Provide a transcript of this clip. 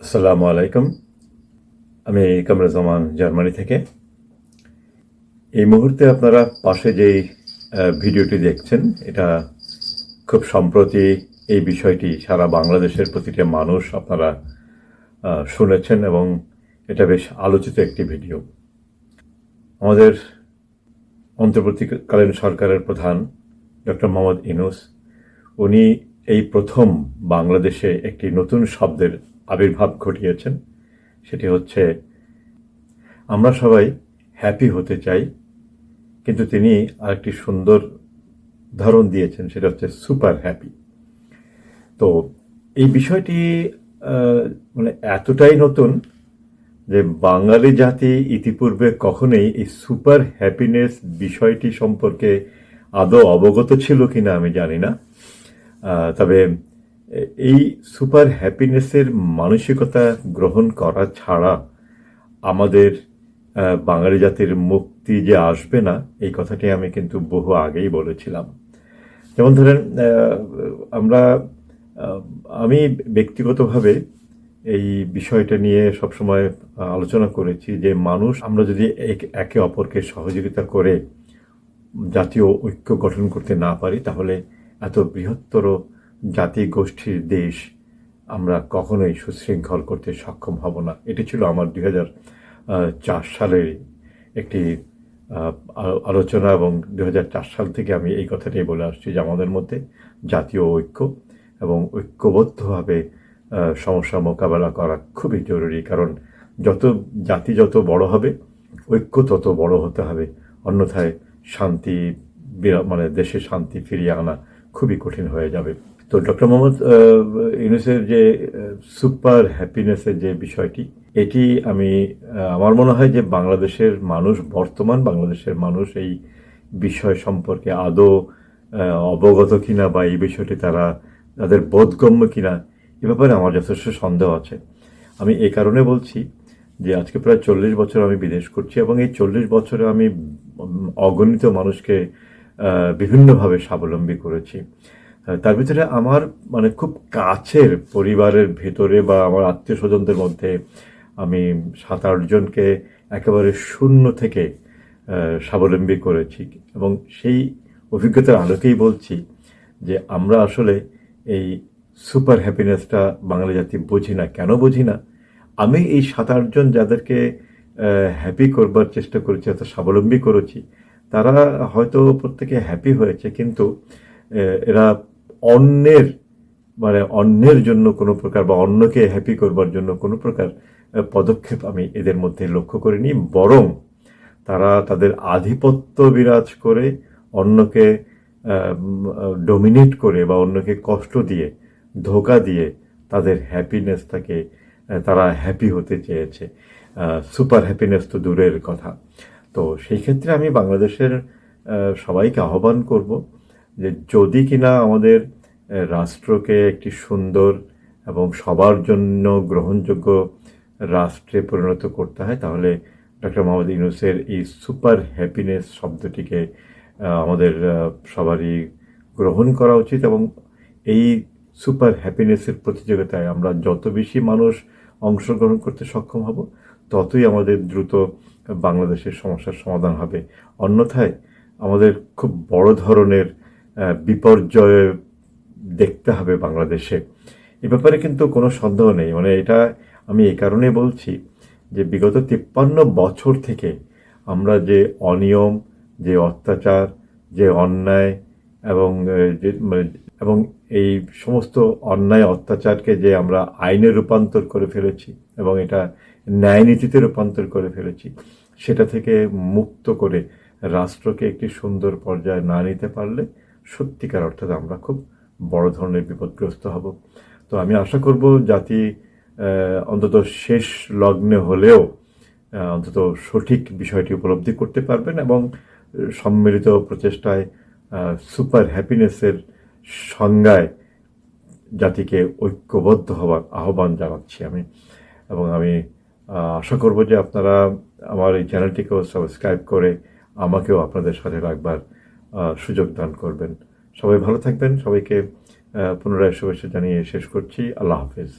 আসসালামু আলাইকুম। আমি কামরুজ্জামান জার্মানি থেকে। এই মুহূর্তে আপনারা পাশে যেই ভিডিওটি দেখছেন, এটা খুব সম্প্রতি এই বিষয়টি সারা বাংলাদেশের প্রতিটা মানুষ আপনারা শুনেছেন এবং এটা বেশ আলোচিত একটি ভিডিও। আমাদের অন্তর্বর্তীকালীন সরকারের প্রধান ডক্টর মোহাম্মদ ইনুস উনি এই প্রথম বাংলাদেশে একটি নতুন শব্দের আবির্ভাব ঘটিয়েছেন, সেটি হচ্ছে আমরা সবাই হ্যাপি হতে চাই, কিন্তু তিনি আরেকটি সুন্দর ধরন দিয়েছেন, সেটা হচ্ছে সুপার হ্যাপি তো এই বিষয়টি মানে এতটাই নতুন যে বাঙালি জাতি ইতিপূর্বে কখনোই এই সুপার হ্যাপিনেস বিষয়টি সম্পর্কে আদৌ অবগত ছিল কিনা আমি জানি না। তবে এই সুপার হ্যাপিনেসের মানসিকতা গ্রহণ করা ছাড়া আমাদের বাঙালি জাতির মুক্তি যে আসবে না, এই কথাটি আমি কিন্তু বহু আগেই বলেছিলাম। যেমন ধরেন আমরা আমি ব্যক্তিগতভাবে এই বিষয়টা নিয়ে সবসময় আলোচনা করেছি যে মানুষ, আমরা যদি এক- একে অপরকে সহযোগিতা করে জাতীয় ঐক্য গঠন করতে না পারি, তাহলে এত বৃহত্তর জাতি গোষ্ঠীর দেশ, আমরা কখনোই সুশৃঙ্খল করতে সক্ষম হব না। এটি ছিল আমার দুই হাজার চার সালের একটি আলোচনা এবং দু হাজার চার সাল থেকে আমি এই কথাটাই বলে আসছি যে আমাদের মধ্যে জাতীয় ঐক্য এবং ঐক্যবদ্ধভাবে সমস্যা মোকাবেলা করা খুবই জরুরি। কারণ যত জাতি যত বড় হবে, ঐক্য তত বড় হতে হবে। অন্যথায় শান্তি মানে দেশে শান্তি ফিরিয়ে আনা খুবই কঠিন হয়ে যাবে। তো ডক্টর মোহাম্মদ ইউনুসের যে সুপার হ্যাপিনেসের যে বিষয়টি, এটি আমি আমার মনে হয় যে বাংলাদেশের মানুষ, বর্তমান বাংলাদেশের মানুষ এই বিষয় সম্পর্কে আদৌ অবগত কিনা বা এই বিষয়টি তারা তাদের বোধগম্য কিনা, এ ব্যাপারে আমার যথেষ্ট সন্দেহ আছে। আমি এই কারণে বলছি যে আজকে প্রায় চল্লিশ বছর আমি বিদেশ করছি এবং এই চল্লিশ বছরে আমি অগণিত মানুষকে বিভিন্নভাবে স্বাবলম্বী করেছি। তার ভিতরে আমার মানে খুব কাছের পরিবারের ভেতরে বা আমার আত্মীয় স্বজনদের মধ্যে আমি সাত আটজনকে একেবারে শূন্য থেকে স্বাবলম্বী করেছি এবং সেই অভিজ্ঞতার আলোকেই বলছি যে আমরা আসলে এই সুপার হ্যাপিনেসটা বাঙালি জাতি বুঝি না, কেন বুঝি না? আমি এই সাত আটজন যাদেরকে হ্যাপি করবার চেষ্টা করেছি অর্থাৎ স্বাবলম্বী করেছি, তারা হয়তো প্রত্যেকে হ্যাপি হয়েছে, কিন্তু এরা অন্যের মানে অন্যের জন্য কোনো প্রকার বা অন্যকে হ্যাপি করবার জন্য কোনো প্রকার পদক্ষেপ আমি এদের মধ্যে লক্ষ্য করিনি। বরং তারা তাদের আধিপত্য বিরাজ করে অন্যকে ডোমিনেট করে বা অন্যকে কষ্ট দিয়ে ধোকা দিয়ে তাদের হ্যাপিনেসটাকে আহ, তারা হ্যাপি হতে চেয়েছে। সুপার হ্যাপিনেস তো দূরের কথা। তো সেই ক্ষেত্রে আমি বাংলাদেশের সবাইকে আহ্বান করব যে যদি কিনা আমাদের রাষ্ট্রকে একটি সুন্দর এবং সবার জন্য গ্রহণযোগ্য রাষ্ট্রে পরিণত করতে হয়, তাহলে ডক্টর মোহাম্মদ ইউনুসের এই সুপার হ্যাপিনেস শব্দটিকে আমাদের সবারই গ্রহণ করা উচিত এবং এই সুপার হ্যাপিনেসের প্রতিযোগিতায় আমরা যত বেশি মানুষ অংশগ্রহণ করতে সক্ষম হব, ততই আমাদের দ্রুত বাংলাদেশের সমস্যার সমাধান হবে। অন্যথায় আমাদের খুব বড় ধরনের বিপর্যয় দেখতে হবে বাংলাদেশে। এ ব্যাপারে কিন্তু কোনো সন্দেহ নেই। মানে এটা আমি এই কারণে বলছি যে বিগত তিপ্পান্ন বছর থেকে আমরা যে অনিয়ম, যে অত্যাচার, যে অন্যায় এবং যে মানে এবং এই সমস্ত অন্যায় অত্যাচারকে যে আমরা আইনে রূপান্তর করে ফেলেছি এবং এটা ন্যায় নীতিতে রূপান্তর করে ফেলেছি, সেটা থেকে মুক্ত করে রাষ্ট্রকে একটি সুন্দর পর্যায়ে না নিতে পারলে সত্যিকার অর্থাৎ আমরা খুব বড় ধরনের বিপদগ্রস্ত হব। তো আমি আশা করব জাতি অন্তত শেষ লগ্নে হলেও অন্তত সঠিক বিষয়টি উপলব্ধি করতে পারবেন এবং সম্মিলিত প্রচেষ্টায় সুপার হ্যাপিনেসের সংজ্ঞায় জাতিকে ঐক্যবদ্ধ হওয়ার আহ্বান জানাচ্ছি আমি। এবং আমি আশা করব যে আপনারা আমার এই চ্যানেলটিকেও সাবস্ক্রাইব করে আমাকেও আপনাদের সাথে রাখবার সুযোগ দান করবেন। সবাই ভালো থাকবেন। সবাইকে পুনরায় শুভেচ্ছা জানিয়ে শেষ করছি। আল্লাহ হাফিজ।